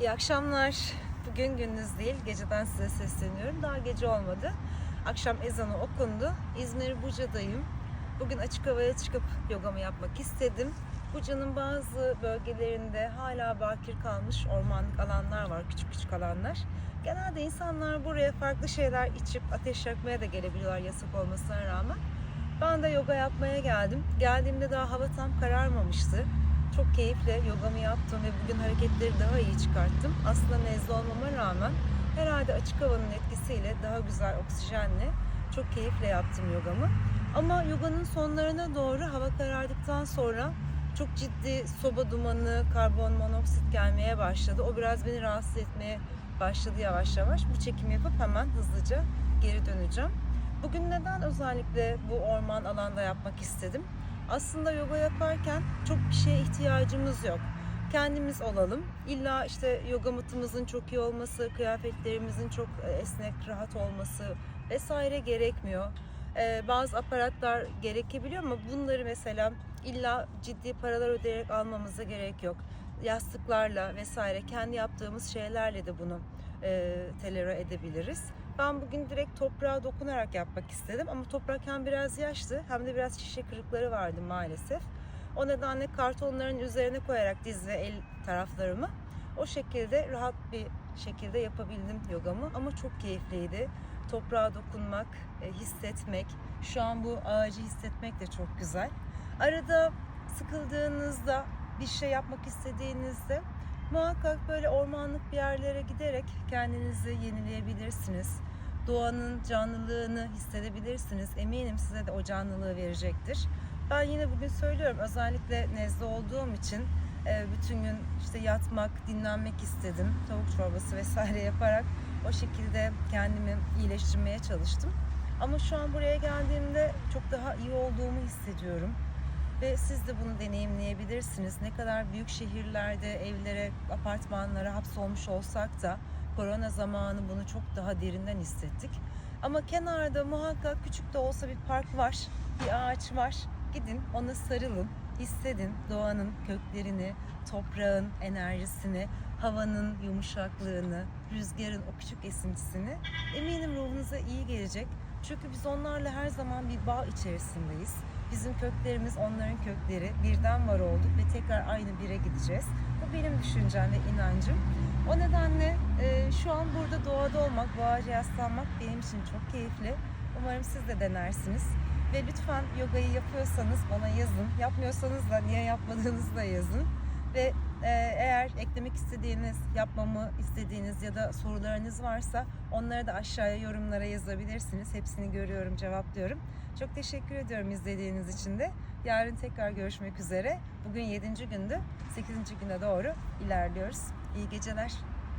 İyi akşamlar. Bugün gündüz değil, geceden size sesleniyorum. Daha gece olmadı. Akşam ezanı okundu. İzmir Buca'dayım. Bugün açık havaya çıkıp yogamı yapmak istedim. Buca'nın bazı bölgelerinde hala bakir kalmış ormanlık alanlar var, küçük küçük alanlar. Genelde insanlar buraya farklı şeyler içip ateş yakmaya da gelebiliyorlar yasak olmasına rağmen. Ben de yoga yapmaya geldim. Geldiğimde daha hava tam kararmamıştı. Çok keyifle yogamı yaptım ve bugün hareketleri daha iyi çıkarttım. Aslında nezle olmama rağmen herhalde açık havanın etkisiyle daha güzel oksijenle çok keyifle yaptım yogamı. Ama yoganın sonlarına doğru hava karardıktan sonra çok ciddi soba dumanı, karbon monoksit gelmeye başladı. O biraz beni rahatsız etmeye başladı yavaş yavaş. Bu çekim yapıp hemen hızlıca geri döneceğim. Bugün neden özellikle bu orman alanda yapmak istedim? Aslında yoga yaparken çok bir şeye ihtiyacımız yok. Kendimiz olalım. İlla işte yoga matımızın çok iyi olması, kıyafetlerimizin çok e, esnek, rahat olması vesaire gerekmiyor. Ee, bazı aparatlar gerekebiliyor ama bunları mesela illa ciddi paralar ödeyerek almamıza gerek yok. Yastıklarla vesaire kendi yaptığımız şeylerle de bunu e, telere edebiliriz. Ben bugün direkt toprağa dokunarak yapmak istedim ama toprak hem biraz yaşlı hem de biraz şişe kırıkları vardı maalesef. O nedenle kartonların üzerine koyarak diz ve el taraflarımı o şekilde rahat bir şekilde yapabildim yogamı ama çok keyifliydi. Toprağa dokunmak, e, hissetmek, şu an bu ağacı hissetmek de çok güzel. Arada sıkıldığınızda, bir şey yapmak istediğinizde muhakkak böyle ormanlık bir yerlere giderek kendinizi yenileyebilirsiniz. Doğanın canlılığını hissedebilirsiniz. Eminim size de o canlılığı verecektir. Ben yine bugün söylüyorum özellikle nezle olduğum için e, bütün gün işte yatmak, dinlenmek istedim. Tavuk çorbası vesaire yaparak o şekilde kendimi iyileştirmeye çalıştım. Ama şu an buraya geldiğimde çok daha iyi olduğumu hissediyorum. Ve siz de bunu deneyimleyebilirsiniz. Ne kadar büyük şehirlerde, evlere, apartmanlara hapsolmuş olsak da korona zamanı bunu çok daha derinden hissettik. Ama kenarda muhakkak küçük de olsa bir park var, bir ağaç var. Gidin ona sarılın, hissedin doğanın köklerini, toprağın enerjisini, havanın yumuşaklığını, rüzgarın o küçük esintisini. Eminim ruhunuza iyi gelecek. Çünkü biz onlarla her zaman bir bağ içerisindeyiz. Bizim köklerimiz onların kökleri. Birden var olduk ve tekrar aynı bire gideceğiz. Bu benim düşüncem ve inancım. O nedenle e, şu an burada doğada olmak, bu ağaca yaslanmak benim için çok keyifli. Umarım siz de denersiniz. Ve lütfen yogayı yapıyorsanız bana yazın. Yapmıyorsanız da niye yapmadığınızı da yazın. Ve e, eğer eklemek istediğiniz, yapmamı istediğiniz ya da sorularınız varsa onları da aşağıya yorumlara yazabilirsiniz. Hepsini görüyorum, cevaplıyorum. Çok teşekkür ediyorum izlediğiniz için de. Yarın tekrar görüşmek üzere. Bugün 7. gündü. 8. güne doğru ilerliyoruz. İyi geceler.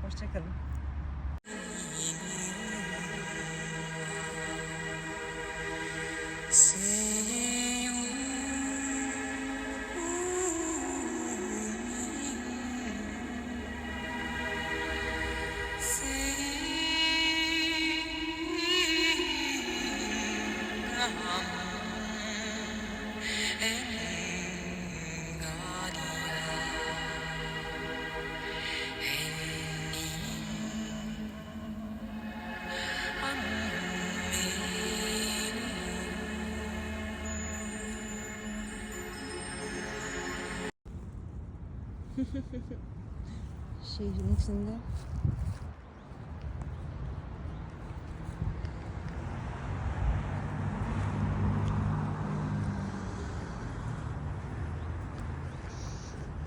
Hoşçakalın. Şehrin içinde